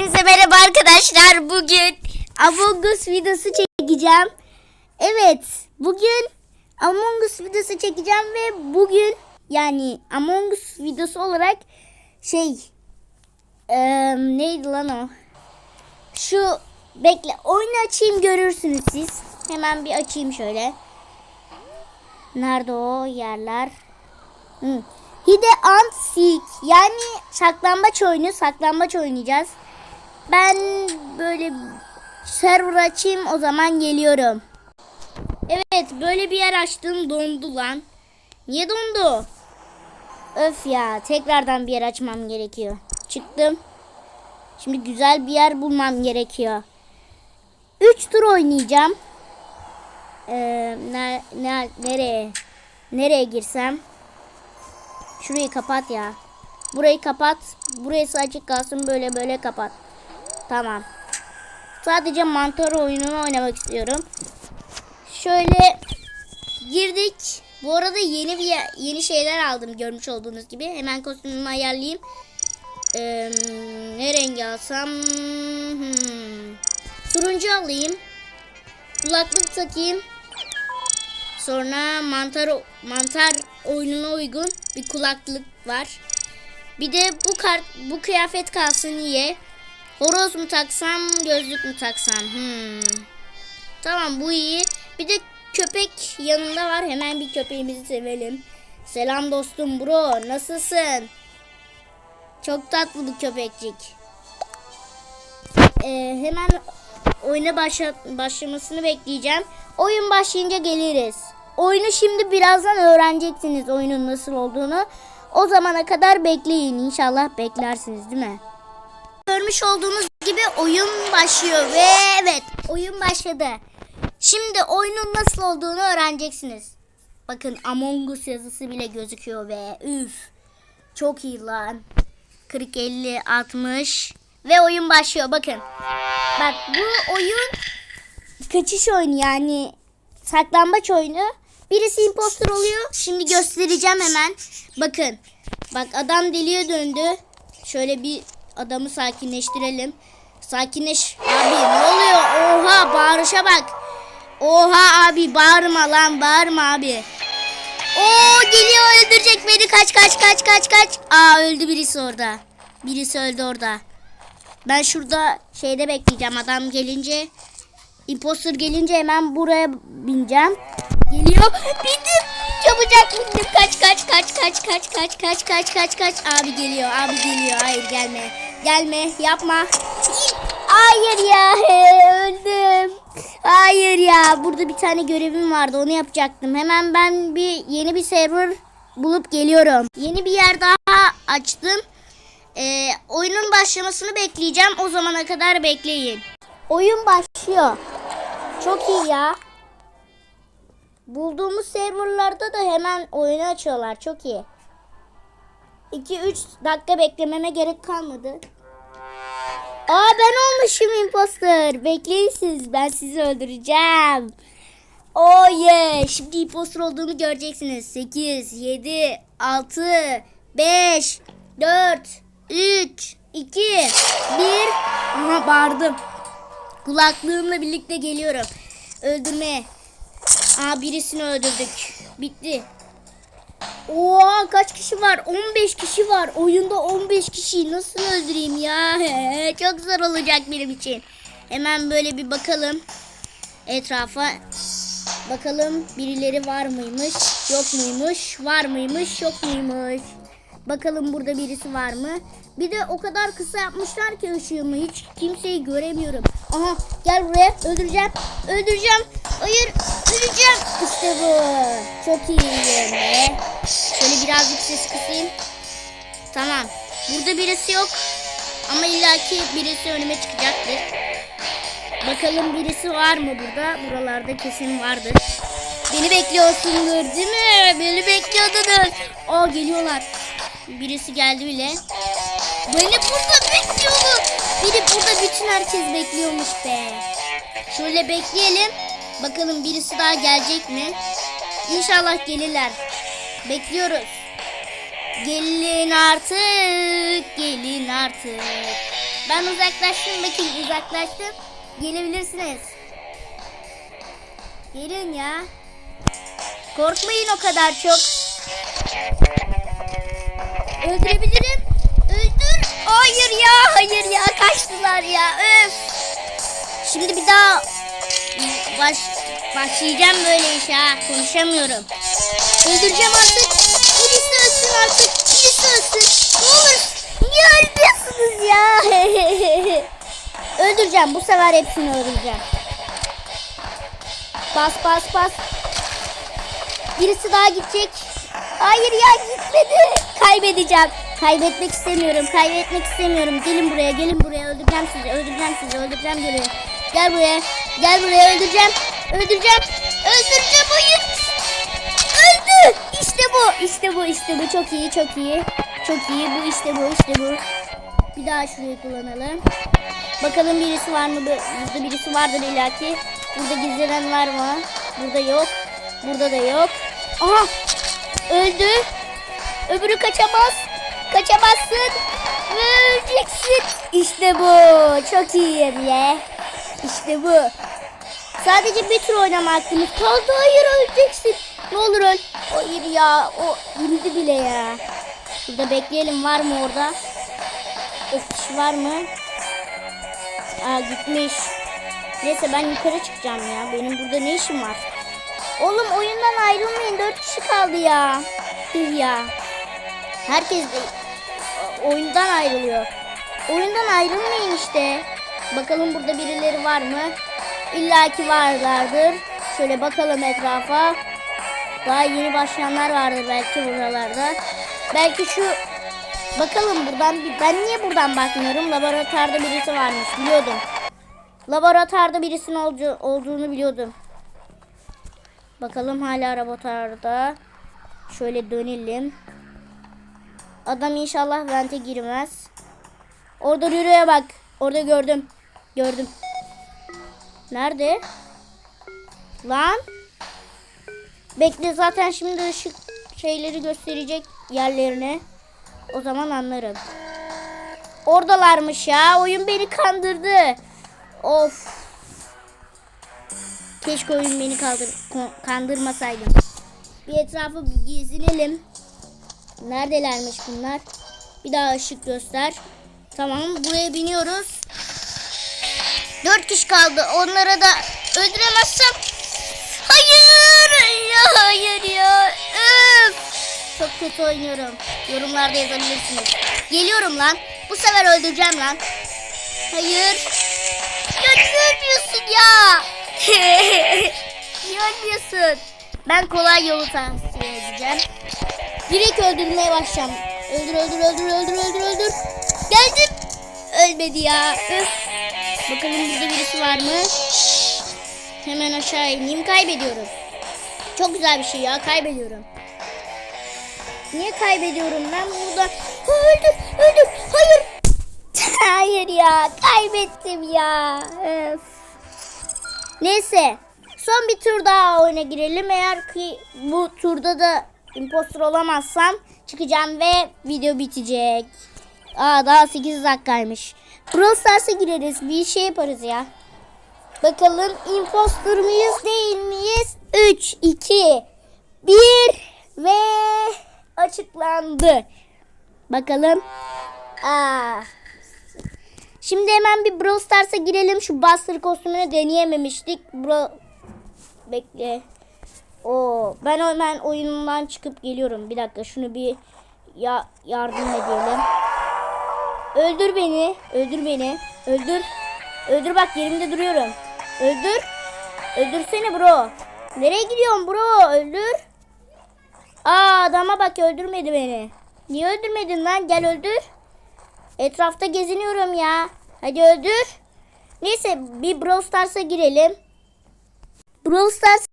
Hepinize merhaba arkadaşlar. Bugün Among Us videosu çekeceğim. Evet, bugün Among Us videosu çekeceğim ve bugün yani Among Us videosu olarak şey eee, neydi lan o? Şu bekle oyunu açayım görürsünüz siz. Hemen bir açayım şöyle. Nerede o yerler? Hı. Hide and seek. Yani saklambaç oyunu. Saklambaç oynayacağız. Ben böyle server açayım o zaman geliyorum. Evet böyle bir yer açtım dondu lan. Niye dondu? Öf ya tekrardan bir yer açmam gerekiyor. Çıktım. Şimdi güzel bir yer bulmam gerekiyor. 3 tur oynayacağım. Ee, ne, ne, nereye? Nereye girsem? Şurayı kapat ya. Burayı kapat. Burası açık kalsın böyle böyle kapat. Tamam. Sadece mantar oyununu oynamak istiyorum. Şöyle girdik. Bu arada yeni bir yeni şeyler aldım görmüş olduğunuz gibi. Hemen kostümümü ayarlayayım. Ee, ne rengi alsam? Hmm. Turuncu alayım. Kulaklık takayım. Sonra mantar mantar oyununa uygun bir kulaklık var. Bir de bu kart bu kıyafet kalsın niye? Horoz mu taksam, gözlük mü taksam? Hmm. Tamam bu iyi. Bir de köpek yanında var. Hemen bir köpeğimizi sevelim. Selam dostum bro. Nasılsın? Çok tatlı bu köpekcik. Ee, hemen oyuna başla başlamasını bekleyeceğim. Oyun başlayınca geliriz. Oyunu şimdi birazdan öğreneceksiniz oyunun nasıl olduğunu. O zamana kadar bekleyin. İnşallah beklersiniz değil mi? Görmüş olduğunuz gibi oyun başlıyor ve evet oyun başladı. Şimdi oyunun nasıl olduğunu öğreneceksiniz. Bakın Among Us yazısı bile gözüküyor ve üf çok iyi lan. 40 50 60 ve oyun başlıyor bakın. Bak bu oyun kaçış oyunu yani saklambaç oyunu. Birisi impostor oluyor. Şimdi göstereceğim hemen. Bakın. Bak adam deliye döndü. Şöyle bir adamı sakinleştirelim. Sakinleş. Abi ne oluyor? Oha bağırışa bak. Oha abi bağırma lan bağırma abi. Oo geliyor öldürecek beni. Kaç kaç kaç kaç kaç. Aa öldü birisi orada. Birisi öldü orada. Ben şurada şeyde bekleyeceğim adam gelince. Imposter gelince hemen buraya bineceğim. Geliyor. Bindim. Çabucak bindim. Kaç kaç kaç kaç kaç kaç kaç kaç kaç kaç. Abi geliyor. Abi geliyor. Hayır gelme. Gelme. Yapma. Hayır ya. Öldüm. Hayır ya. Burada bir tane görevim vardı. Onu yapacaktım. Hemen ben bir yeni bir server bulup geliyorum. Yeni bir yer daha açtım. Ee, oyunun başlamasını bekleyeceğim. O zamana kadar bekleyin. Oyun başlıyor. Çok iyi ya. Bulduğumuz serverlarda da hemen oyunu açıyorlar. Çok iyi. 2-3 dakika beklememe gerek kalmadı. Aa ben olmuşum imposter. Bekleyin siz. Ben sizi öldüreceğim. Oh yeah. Şimdi imposter olduğunu göreceksiniz. 8, 7, 6, 5, 4, 3, 2, 1. Aha bağırdım. Kulaklığımla birlikte geliyorum. Öldürmeye. Aa birisini öldürdük. Bitti. Oha kaç kişi var? 15 kişi var. Oyunda 15 kişiyi nasıl öldüreyim ya? Çok zor olacak benim için. Hemen böyle bir bakalım etrafa. Bakalım birileri var mıymış? Yok muymuş? Var mıymış? Yok muymuş? Bakalım burada birisi var mı? Bir de o kadar kısa yapmışlar ki ışığımı hiç kimseyi göremiyorum. Aha gel buraya öldüreceğim. Öldüreceğim. Hayır öleceğim. İşte bu. Çok iyiyim be. Şöyle birazcık ses kısayım. Tamam. Burada birisi yok. Ama illaki birisi önüme çıkacaktır. Bakalım birisi var mı burada? Buralarda kesin vardır. Beni bekliyorsundur değil mi? Beni bekliyordunuz. Aa geliyorlar. Birisi geldi bile. Beni burada bekliyordu. Biri burada bütün herkes bekliyormuş be. Şöyle bekleyelim. Bakalım birisi daha gelecek mi? İnşallah gelirler. Bekliyoruz. Gelin artık, gelin artık. Ben uzaklaştım bakın uzaklaştım. Gelebilirsiniz. Gelin ya. Korkmayın o kadar çok. Öldürebilirim. Öldür. Hayır ya hayır ya kaçtılar ya. Öf. Şimdi bir daha baş, başlayacağım böyle işe ha. Konuşamıyorum. Öldüreceğim artık. Birisi ölsün artık. Birisi ölsün. Ne olur. Niye ölmüyorsunuz ya? öldüreceğim. Bu sefer hepsini öldüreceğim. Bas bas bas. Birisi daha gidecek. Hayır ya gitmedi. Kaybedeceğim. Kaybetmek istemiyorum. Kaybetmek istemiyorum. Gelin buraya. Gelin buraya. Öldüreceğim sizi. Öldüreceğim sizi. Öldüreceğim geliyor. Gel buraya. Gel buraya. Öldüreceğim. Öldüreceğim. Öldüreceğim. Hayır. Öldü. İşte bu. İşte bu. İşte bu. Çok iyi. Çok iyi. Çok iyi. Bu işte bu. işte bu. Bir daha şurayı kullanalım. Bakalım birisi var mı? Burada birisi vardır illaki. Burada gizlenen var mı? Burada yok. Burada da yok. Aha! Öldü. Öbürü kaçamaz. Kaçamazsın. Öleceksin. İşte bu. Çok iyiyim ye. İşte bu. Sadece bir tur oynama hakkımız kaldı. Hayır öleceksin. Ne olur öl. Hayır ya. O indi bile ya. Burada bekleyelim. Var mı orada? Öfüş var mı? Aa gitmiş. Neyse ben yukarı çıkacağım ya. Benim burada ne işim var? Oğlum oyundan ayrılmayın. Dört kişi kaldı ya. Tüh ya. Herkes de oyundan ayrılıyor. Oyundan ayrılmayın işte. Bakalım burada birileri var mı? İlla ki varlardır. Şöyle bakalım etrafa. Daha yeni başlayanlar vardır belki buralarda. Belki şu Bakalım buradan ben niye buradan bakmıyorum? Laboratuvarda birisi varmış biliyordum. Laboratuvarda birisinin olcu, olduğunu biliyordum. Bakalım hala laboratuvarda. Şöyle dönelim. Adam inşallah vente girmez. Orada Rüro'ya bak. Orada gördüm. Gördüm. Nerede? Lan. Bekle zaten şimdi ışık şeyleri gösterecek yerlerini. O zaman anlarım. Oradalarmış ya. Oyun beni kandırdı. Of. Keşke oyun beni kaldır ko- kandırmasaydı. Bir etrafı bir gezinelim. Neredelermiş bunlar? Bir daha ışık göster. Tamam buraya biniyoruz. Dört kişi kaldı. Onlara da öldüremezsem. Hayır. Ya hayır ya. Öf. Çok kötü oynuyorum. Yorumlarda yazabilirsiniz. Geliyorum lan. Bu sefer öldüreceğim lan. Hayır. Ya niye ya? niye ölmüyorsun? Ben kolay yolu tavsiye edeceğim. Direkt öldürmeye başlayacağım. Öldür öldür öldür öldür öldür öldür. Geldim. Ölmedi ya. Öf. Bakalım burada birisi var mı? Hemen aşağı ineyim. Kaybediyorum. Çok güzel bir şey ya. Kaybediyorum. Niye kaybediyorum ben burada? Ha, öldür, öldür. Hayır. Hayır ya. Kaybettim ya. Öf. Neyse. Son bir tur daha oyuna girelim. Eğer ki bu turda da impostor olamazsam çıkacağım ve video bitecek. Aa daha 8 dakikaymış. Brawl Stars'a gireriz. Bir şey yaparız ya. Bakalım impostor muyuz değil miyiz? 3, 2, 1 ve açıklandı. Bakalım. Aa. Şimdi hemen bir Brawl Stars'a girelim. Şu Buster kostümünü deneyememiştik. Bro Bekle. Oo, ben hemen oyundan çıkıp geliyorum. Bir dakika şunu bir ya yardım edelim. Öldür beni. Öldür beni. Öldür. Öldür bak yerimde duruyorum. Öldür. Öldürsene bro. Nereye gidiyorsun bro? Öldür. Aa adama bak öldürmedi beni. Niye öldürmedin lan? Gel öldür. Etrafta geziniyorum ya. Hadi öldür. Neyse bir Brawl Stars'a girelim. Brawl Stars